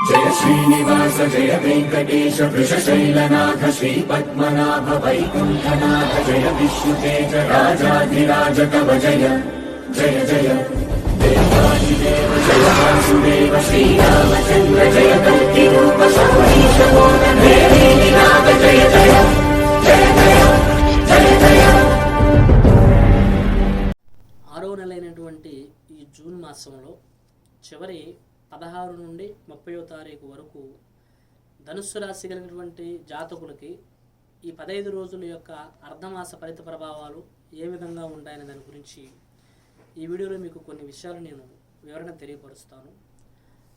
జయ శ్రీనివాస జయ వెంకటేశ వృషశైలనాథ శ్రీ పద్మనాభ వైకుంఠనాథ జయ విష్ణుతేజ రాజాధిరాజ కవ జయ జయ జయ. దేవాదిదేవ జయ వాసుదేవ శ్రీరామచంద్ర జయ కల్కి రూప సౌరీశ నాథ జయ జయ జయ జయ జయ జయ ఆరో నెలైనటువంటి ఈ జూన్ మాసంలో చివరి పదహారు నుండి ముప్పయో తారీఖు వరకు ధనుస్సు రాశి కలిగినటువంటి జాతకులకి ఈ పదహైదు రోజుల యొక్క అర్ధమాస ఫలిత ప్రభావాలు ఏ విధంగా ఉంటాయనే దాని గురించి ఈ వీడియోలో మీకు కొన్ని విషయాలు నేను వివరణ తెలియపరుస్తాను.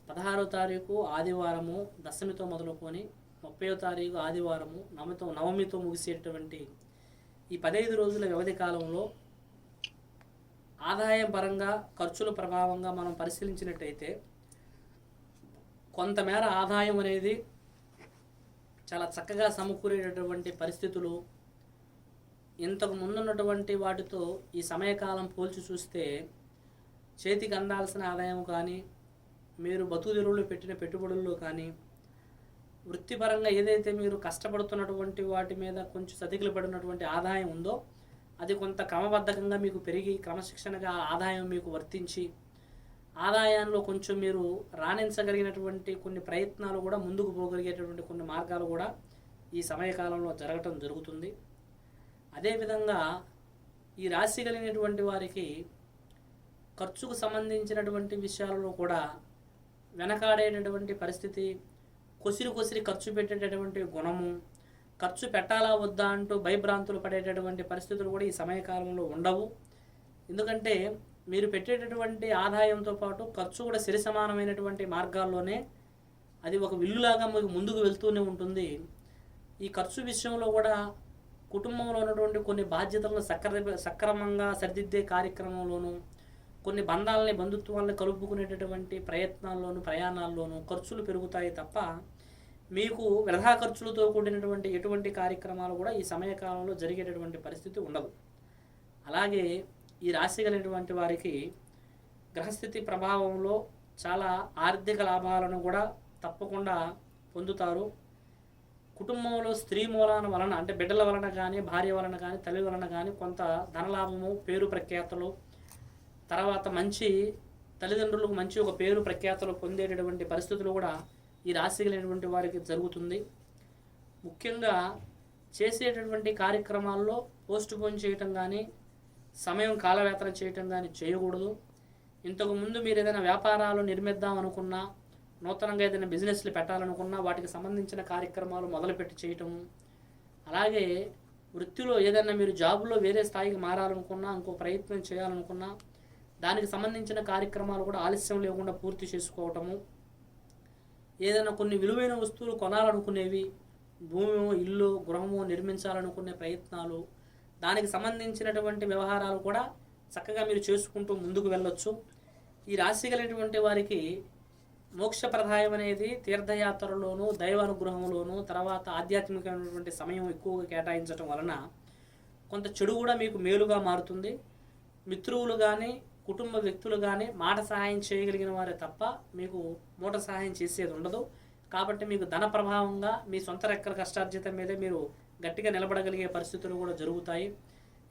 పదహారో తారీఖు ఆదివారము దశమితో మొదలుకొని ముప్పయో తారీఖు ఆదివారము నవమితో నవమితో ముగిసేటువంటి ఈ పదహైదు రోజుల వ్యవధి కాలంలో ఆదాయం పరంగా ఖర్చుల ప్రభావంగా మనం పరిశీలించినట్టయితే కొంతమేర ఆదాయం అనేది చాలా చక్కగా సమకూరేటటువంటి పరిస్థితులు ఇంతకు ముందున్నటువంటి వాటితో ఈ సమయకాలం పోల్చి చూస్తే చేతికి అందాల్సిన ఆదాయం కానీ మీరు బతుకుదెరువులు పెట్టిన పెట్టుబడుల్లో కానీ వృత్తిపరంగా ఏదైతే మీరు కష్టపడుతున్నటువంటి వాటి మీద కొంచెం సతికిలు పడినటువంటి ఆదాయం ఉందో అది కొంత క్రమబద్ధకంగా మీకు పెరిగి క్రమశిక్షణగా ఆదాయం మీకు వర్తించి ఆదాయంలో కొంచెం మీరు రాణించగలిగినటువంటి కొన్ని ప్రయత్నాలు కూడా ముందుకు పోగలిగేటటువంటి కొన్ని మార్గాలు కూడా ఈ సమయకాలంలో జరగటం జరుగుతుంది. అదేవిధంగా ఈ రాశి కలిగినటువంటి వారికి ఖర్చుకు సంబంధించినటువంటి విషయాలలో కూడా వెనకాడేటటువంటి పరిస్థితి కొసిరి కొసిరి ఖర్చు పెట్టేటటువంటి గుణము ఖర్చు పెట్టాలా వద్దా అంటూ భయభ్రాంతులు పడేటటువంటి పరిస్థితులు కూడా ఈ సమయకాలంలో ఉండవు. ఎందుకంటే మీరు పెట్టేటటువంటి ఆదాయంతో పాటు ఖర్చు కూడా సరి సమానమైనటువంటి మార్గాల్లోనే అది ఒక విల్లులాగా మీకు ముందుకు వెళ్తూనే ఉంటుంది. ఈ ఖర్చు విషయంలో కూడా కుటుంబంలో ఉన్నటువంటి కొన్ని బాధ్యతలను సక్ర సక్రమంగా సరిదిద్దే కార్యక్రమంలోనూ కొన్ని బంధాలని బంధుత్వాలను కలుపుకునేటటువంటి ప్రయత్నాల్లోనూ ప్రయాణాల్లోనూ ఖర్చులు పెరుగుతాయి తప్ప మీకు వృధా ఖర్చులతో కూడినటువంటి ఎటువంటి కార్యక్రమాలు కూడా ఈ సమయకాలంలో జరిగేటటువంటి పరిస్థితి ఉండదు. అలాగే ఈ రాశి కలిగినటువంటి వారికి గ్రహస్థితి ప్రభావంలో చాలా ఆర్థిక లాభాలను కూడా తప్పకుండా పొందుతారు. కుటుంబంలో స్త్రీ మూలాన వలన అంటే బిడ్డల వలన కానీ భార్య వలన కానీ తల్లి వలన కానీ కొంత ధనలాభము పేరు ప్రఖ్యాతలు తర్వాత మంచి తల్లిదండ్రులకు మంచి ఒక పేరు ప్రఖ్యాతలు పొందేటటువంటి పరిస్థితులు కూడా ఈ రాశి కలిగినటువంటి వారికి జరుగుతుంది. ముఖ్యంగా చేసేటటువంటి కార్యక్రమాల్లో పోస్ట్ పోన్ చేయటం కానీ సమయం కాలవేతన చేయటం దాన్ని చేయకూడదు. ఇంతకు ముందు మీరు ఏదైనా వ్యాపారాలు నిర్మిద్దాం అనుకున్నా నూతనంగా ఏదైనా బిజినెస్లు పెట్టాలనుకున్నా వాటికి సంబంధించిన కార్యక్రమాలు మొదలుపెట్టి చేయటము అలాగే వృత్తిలో ఏదైనా మీరు జాబులో వేరే స్థాయికి మారాలనుకున్నా ఇంకో ప్రయత్నం చేయాలనుకున్నా దానికి సంబంధించిన కార్యక్రమాలు కూడా ఆలస్యం లేకుండా పూర్తి చేసుకోవటము. ఏదైనా కొన్ని విలువైన వస్తువులు కొనాలనుకునేవి భూమి ఇల్లు గృహము నిర్మించాలనుకునే ప్రయత్నాలు దానికి సంబంధించినటువంటి వ్యవహారాలు కూడా చక్కగా మీరు చేసుకుంటూ ముందుకు వెళ్ళొచ్చు. ఈ రాశి కలిగినటువంటి వారికి మోక్షప్రదాయం అనేది తీర్థయాత్రలోను దైవానుగ్రహంలోను తర్వాత ఆధ్యాత్మికమైనటువంటి సమయం ఎక్కువగా కేటాయించడం వలన కొంత చెడు కూడా మీకు మేలుగా మారుతుంది. మిత్రువులు కానీ కుటుంబ వ్యక్తులు కానీ మాట సహాయం చేయగలిగిన వారే తప్ప మీకు మూట సహాయం చేసేది ఉండదు. కాబట్టి మీకు ధన ప్రభావంగా మీ సొంత రెక్కల కష్టార్జితం మీదే మీరు గట్టిగా నిలబడగలిగే పరిస్థితులు కూడా జరుగుతాయి.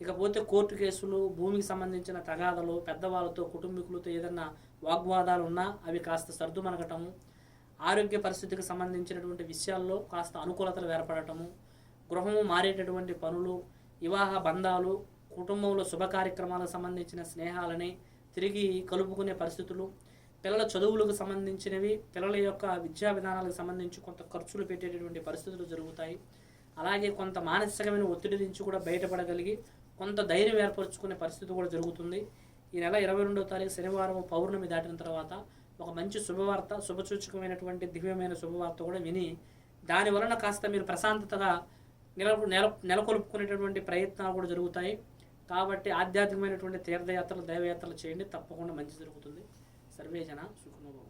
ఇకపోతే కోర్టు కేసులు భూమికి సంబంధించిన తగాదలు పెద్దవాళ్ళతో కుటుంబీకులతో ఏదన్నా వాగ్వాదాలు ఉన్నా అవి కాస్త సర్దుమనగటము ఆరోగ్య పరిస్థితికి సంబంధించినటువంటి విషయాల్లో కాస్త అనుకూలతలు ఏర్పడటము గృహము మారేటటువంటి పనులు వివాహ బంధాలు కుటుంబంలో శుభ కార్యక్రమాలకు సంబంధించిన స్నేహాలని తిరిగి కలుపుకునే పరిస్థితులు పిల్లల చదువులకు సంబంధించినవి పిల్లల యొక్క విద్యా విధానాలకు సంబంధించి కొంత ఖర్చులు పెట్టేటటువంటి పరిస్థితులు జరుగుతాయి. అలాగే కొంత మానసికమైన ఒత్తిడి నుంచి కూడా బయటపడగలిగి కొంత ధైర్యం ఏర్పరచుకునే పరిస్థితి కూడా జరుగుతుంది. ఈ నెల ఇరవై రెండవ తారీఖు శనివారం పౌర్ణమి దాటిన తర్వాత ఒక మంచి శుభవార్త శుభసూచకమైనటువంటి దివ్యమైన శుభవార్త కూడా విని దాని వలన కాస్త మీరు ప్రశాంతతగా నెల నెల నెలకొల్పుకునేటటువంటి ప్రయత్నాలు కూడా జరుగుతాయి. కాబట్టి ఆధ్యాత్మికమైనటువంటి తీర్థయాత్రలు దైవయాత్రలు చేయండి. తప్పకుండా మంచి జరుగుతుంది. సర్వేజన సుఖమభవం